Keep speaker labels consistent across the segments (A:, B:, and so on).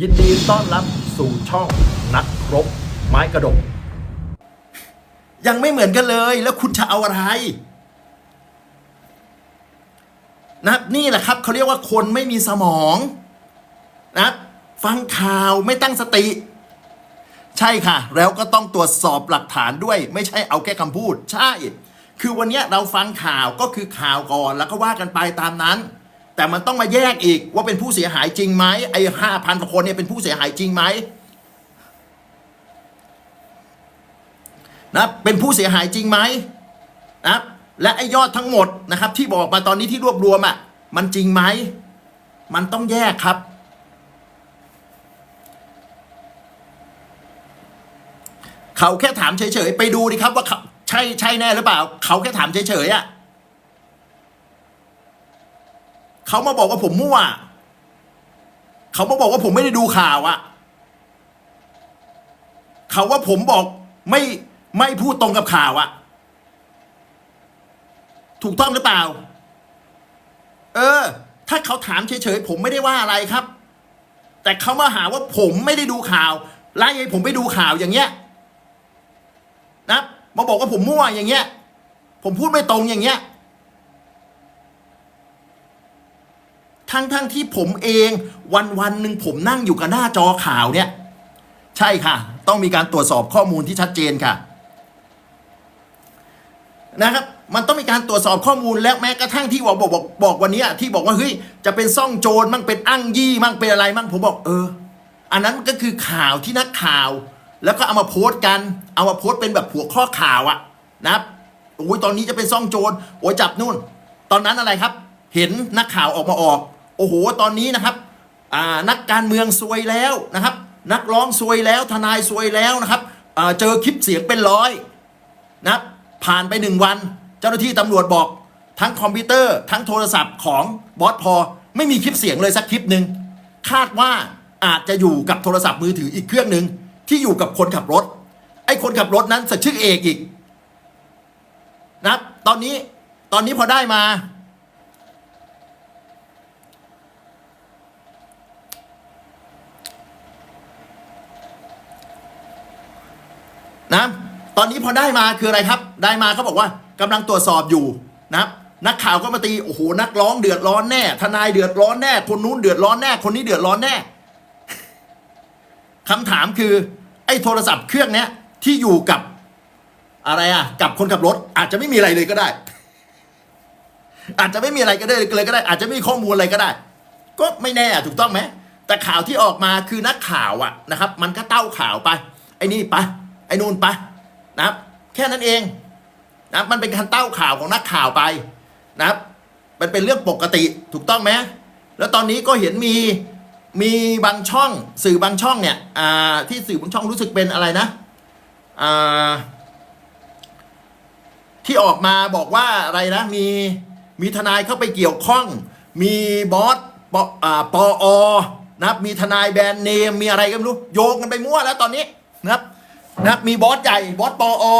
A: ยินดีต้อนรับสู่ช่องนักรบ ไม้กระดก
B: ยังไม่เหมือนกันเลยแล้วคุณจะเอาอะไร นะนี่แหละครับเขาเรียกว่าคนไม่มีสมองนะฟังข่าวไม่ตั้งสติ ใช่ค่ะ แล้วก็ต้องตรวจสอบหลักฐานด้วย ไม่ใช่เอาแค่คำพูด ใช่ คือวันนี้เราฟังข่าวก็คือข่าวก่อนแล้วก็ว่ากันไปตามนั้น แต่มันต้องมาแยกอีกว่าเป็นผู้เสียหายจริงไหมไอ้ห้าพันคนเนี่ยเป็นผู้เสียหายจริงไหมนะเป็นผู้เสียหายจริงไหมนะและไอ้ยอดทั้งหมดนะครับ ที่บอกมาตอนนี้ที่รวบรวมอะ่ะมันจริงไหมมันต้องแยกครับ เขาแค่ถามเฉยๆไปดูดิครับว่าเขาใช่ใช่แน่หรือเปล่า เขาแค่ถามเฉยๆอะ่ะ เขามาบอกว่าผมมั่ว เขามาบอกว่าผมไม่ได้ดูข่าวอะ่ะเขาว่าผมบอกไม่ไม่พูดตรงกับข่าวอะถูกต้องหรือเปล่า เออ ถ้าเขาถามเฉยๆผมไม่ได้ว่าอะไรครับ แต่เขามาหาว่าผมไม่ได้ดูข่าวไล่ให้ผมไปดูข่าวอย่างเงี้ย นะมาบอกว่าผมมั่วอย่างเงี้ย ผมพูดไม่ตรงอย่างเงี้ย ทั้งๆที่ผมเองวันวันๆหนึ่งผมนั่งอยู่กับหน้าจอข่าวเนี่ย ใช่ค่ะ ต้องมีการตรวจสอบข้อมูลที่ชัดเจนค่ะนะครับมันต้องมีการตรวจสอบข้อมูลแล้วแม้กระทั่งที่บอกบอกบอกบอกวันนี้ที่บอกว่าเฮ้ยจะเป็นซ่องโจรมั่งเป็นอ้างยี่มั่งเป็นอะไรมั่งผมบอกเออ อันนั้นก็คือข่าวที่นักข่าว แล้วก็เอามาโพสต์กัน เอามาโพสต์เป็นแบบหัวข้อข่าวอะนะครับโอ้ยตอนนี้จะเป็นซ่องโจรโอ้ยจับนู่น ตอนนั้นอะไรครับ เห็นนักข่าวออกมาออก โอ้โหตอนนี้นะครับนักการเมืองซวยแล้วนะครับ นักร้องซวยแล้วทนายซวยแล้วนะครับเจอคลิปเสียงเป็นร้อยนะผ่านไปหนึ่งวัน เจ้าหน้าที่ตำรวจบอก ทั้งคอมพิวเตอร์ทั้งโทรศัพท์ของบอสพอไม่มีคลิปเสียงเลยสักคลิปหนึ่งคาดว่าอาจจะอยู่กับโทรศัพท์มือถืออีกเครื่องหนึ่งที่อยู่กับคนขับรถ ไอ้คนขับรถนั้นสักชื่อเอกอีกนะตอนนี้ตอนนี้พอได้มา นะ ตอนนี้พอได้มาคืออะไรครับ ได้มาเขาบอกว่ากำลังตรวจสอบอยู่นะครับนักข่าวก็มาตีโอ้โหนักร้องเดือดร้อนแน่ ทนายเดือดร้อนแน่ คนนู้นเดือดร้อนแน่ คนนี้เดือดร้อนแน่คำถามคือไอ้โทรศัพท์เครื่องเนี้ยที่อยู่กับอะไรอะ กับคนขับรถ อาจจะไม่มีอะไรเลยก็ได้ อาจจะไม่มีอะไรก็ได้เลยก็ได้ อาจจะไม่มีข้อมูลอะไรก็ได้ ก็ไม่แน่ถูกต้องไหมแต่ข่าวที่ออกมาคือนักข่าวอะนะครับ มันก็เต้าข่าวไป ไอ้นี่ไป อ้นู่นไปนะครับ แค่นั้นเองนะมันเป็นการเต้าข่าวของนักข่าวไปนะครับ มันเป็นเรื่องปกติถูกต้องไหมแล้วตอนนี้ก็เห็นมีมีบางช่องสื่อบางช่องเนี่ยอ่าที่สื่อบางช่องรู้สึกเป็นอะไรนะอ่าที่ออกมาบอกว่าอะไรนะมีมีทนายเข้าไปเกี่ยวข้อง มีบอสปอ่าปออนะครับมีทนายแบรนด์เนมมีอะไรก็ไม่รู้โยงกันไปมั่วแล้วตอนนี้นะครับ นะครับมีบอสใหญ่บอสปออ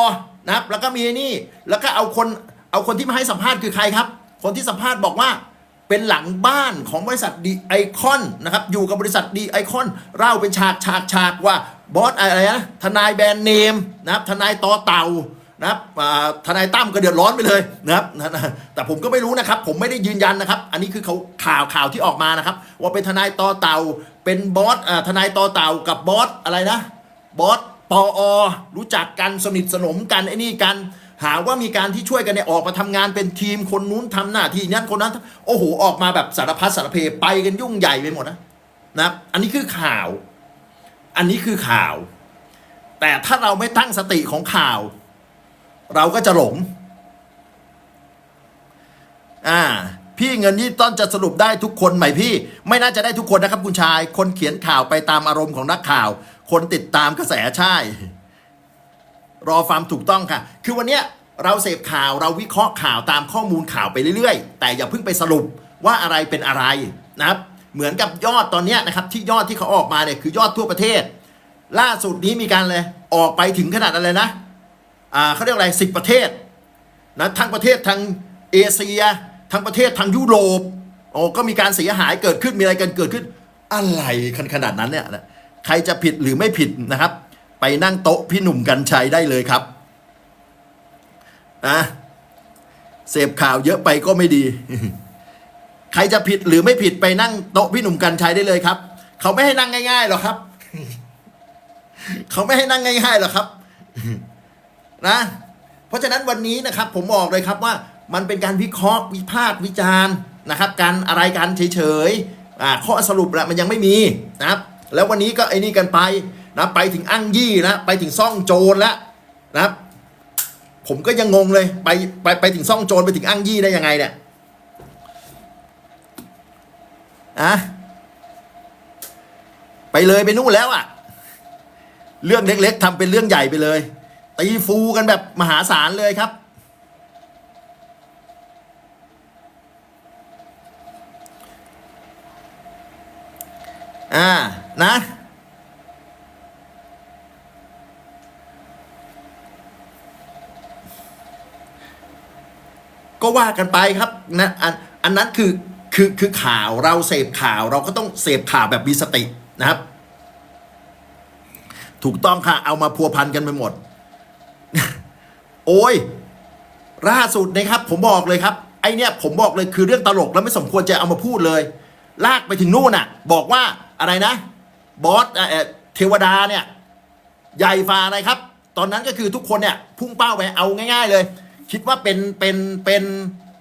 B: นะครับแล้วก็มีนี่แล้วก็เอาคนเอาคนที่มาให้สัมภาษณ์คือใครครับ คนที่สัมภาษณ์บอกว่าเป็นหลังบ้านของบริษัทดีไอคอนนะครับอยู่กับบริษัทดีไอคอนเล่าเป็นฉากฉากฉากว่าบอสอะไรนะทนายแบรนด์เนมนะครับทนายต่อเต่านะครับอ่าทนายตั้มก็เดือดร้อนไปเลยนะครับแต่ผมก็ไม่รู้นะครับ ผมไม่ได้ยืนยันนะครับ อันนี้คือเขาข่าวข่าวที่ออกมานะครับ ว่าเป็นทนายต่อเต่าเป็นบอสอ่าทนายต่อเต่ากับบอสอะไรนะบอส ปออรู้จักกันสนิทสนมกันไอ้นี่กันหาว่ามีการที่ช่วยกันเนี่ยออกมาทำงานเป็นทีมคนนู้นทำหน้าที่นั้นคนนั้นโอ้โหออกมาแบบสารพัดสารเพไปกันยุ่งใหญ่ไปหมดนะนะอันนี้คือข่าว อันนี้คือข่าว แต่ถ้าเราไม่ตั้งสติของข่าว เราก็จะหลงอ่าพี่เงินนี่ต้นจะสรุปได้ทุกคนไหมพี่ ไม่น่าจะได้ทุกคนนะครับคุณชาย คนเขียนข่าวไปตามอารมณ์ของนักข่าว คนติดตามกระแสใช่ รอความถูกต้องค่ะ คือวันเนี้ยเราเสพข่าวเราวิเคราะห์ข่าวตามข้อมูลข่าวไปเรื่อยๆ แต่อย่าเพิ่งไปสรุปว่าอะไรเป็นอะไรนะครับ เหมือนกับยอดตอนเนี้ยนะครับ ที่ยอดที่เขาออกมาเนี่ยคือยอดทั่วประเทศ ล่าสุดนี้มีการเลยออกไปถึงขนาดอะไรนะอ่าเขาเรียกอะไรสิบประเทศนะทั้งประเทศทางเอเชียทั้งประเทศทางยุโรปโอ้ก็มีการเสียหายเกิดขึ้นมีอะไรกันเกิดขึ้น อะไรขนขนาดนั้นเนี่ยนะ ใครจะผิดหรือไม่ผิดนะครับ ไปนั่งโต๊ะพี่หนุ่มกัญชัยได้เลยครับนะเสพข่าวเยอะไปก็ไม่ดี ใครจะผิดหรือไม่ผิดไปนั่งโต๊ะพี่หนุ่มกัญชัยได้เลยครับ เขาไม่ให้นั่งง่ายๆหรอกครับ เขาไม่ให้นั่งง่ายๆหรอกครับ นะ เพราะฉะนั้นวันนี้นะครับ ผมบอกเลยครับว่ามันเป็นการวิเคราะห์วิพากษ์วิจารณ์นะครับ การอะไรกันเฉยๆข้อสรุปละมันยังไม่มีนะครับ แล้ววันนี้ก็ไอ้นี่กันไปนะไปถึงอั้งยี่นะไปถึงซ่องโจรแล้วนะผมก็ยังงงเลยไปไปไปถึงซ่องโจรไปถึงอั้งยี่ได้ยังไงเนี่ยอะไปเลยไปนู่นแล้วอะเรื่องเล็กๆทำเป็นเรื่องใหญ่ไปเลยตีฟูกันแบบมหาศาลเลยครับ อ่า นะ ก็ว่ากันไปครับนะอันอันนั้นคือคือคือข่าวเราเสพข่าวเราก็ต้องเสพข่าวแบบมีสตินะครับ ถูกต้องค่ะ เอามาพัวพันกันไปหมด โอ้ยล่าสุดนะครับ ผมบอกเลยครับ ไอเนี้ยผมบอกเลยคือเรื่องตลกแล้วไม่สมควรจะเอามาพูดเลย ลากไปถึงนู่นน่ะ บอกว่า อะไรนะ บอสเอเทวดาเนี่ยใหญ่ฟ้าอะไรครับ ตอนนั้นก็คือทุกคนเนี่ยพุ่งเป้าไปเอาง่าย ๆ เลย คิดว่าเป็นเป็นเป็น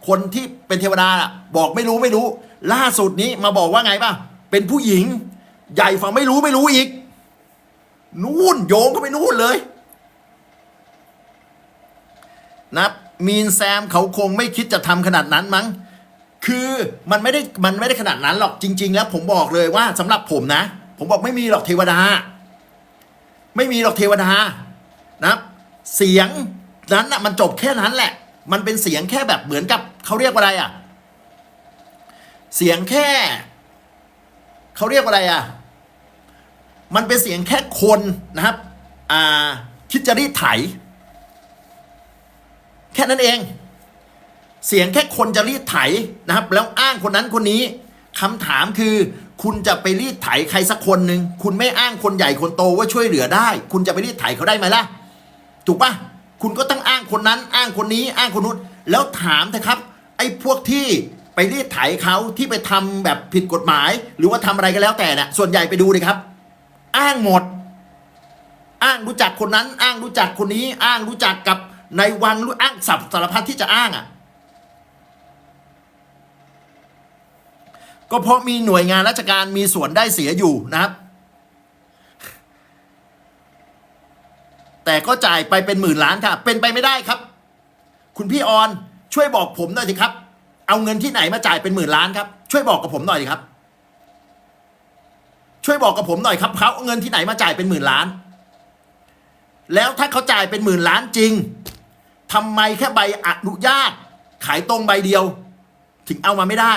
B: คนที่เป็นเทวดาอะบอกไม่รู้ไม่รู้ ล่าสุดนี้มาบอกว่าไงป่ะเป็นผู้หญิง ใหญ่ฟ้าไม่รู้ไม่รู้อีก นู่นโยงเข้าไปนู่นเลยนะมีนแซมเขาคงไม่คิดจะทำขนาดนั้นมั้ง คือมันไม่ได้มันไม่ได้ขนาดนั้นหรอกจริง ๆ แล้วผมบอกเลยว่าสำหรับผมนะ ผมบอกไม่มีหรอกเทวดา ไม่มีหรอกเทวดานะเสียงนั้นน่ะมันจบแค่นั้นแหละ มันเป็นเสียงแค่แบบเหมือนกับเขาเรียกว่าอะไรอะ เสียงแค่เขาเรียกว่าอะไรอะ มันเป็นเสียงแค่คนนะครับ อ่าคิดจะรีดไถ แค่นั้นเอง เสียงแค่คนจะรีดไถนะครับ แล้วอ้างคนนั้นคนนี้คำถามคือคุณจะไปรีดไถใครสักคนหนึ่งคุณไม่อ้างคนใหญ่คนโตว่าช่วยเหลือได้ คุณจะไปรีดไถเขาได้ไหมล่ะ ถูกปะคุณก็ต้องอ้างคนนั้น อ้างคนนี้ อ้างคนนู้นแล้วถามเถอะครับ ไอ้พวกที่ไปรีดไถเขาที่ไปทำแบบผิดกฎหมาย หรือว่าทำอะไรก็แล้วแต่น่ะส่วนใหญ่ไปดูเลยครับ อ้างหมด อ้างรู้จักคนนั้น อ้างรู้จักคนนี้ อ้างรู้จักกับในวังรู้อ้างสับสารพัดที่จะอ้างอะ ก็เพราะมีหน่วยงานราชการมีส่วนได้เสียอยู่นะครับ แต่ก็จ่ายไปเป็นหมื่นล้านค่ะ เป็นไปไม่ได้ครับ คุณพี่ออนช่วยบอกผมหน่อยสิครับ เอาเงินที่ไหนมาจ่ายเป็นหมื่นล้านครับ ช่วยบอกกับผมหน่อยสิครับ ช่วยบอกกับผมหน่อยครับเขาเอาเงินที่ไหนมาจ่ายเป็นหมื่นล้าน แล้วถ้าเขาจ่ายเป็นหมื่นล้านจริงทำไมแค่ใบอนุญาต ขายตรงใบเดียว ถึงเอามาไม่ได้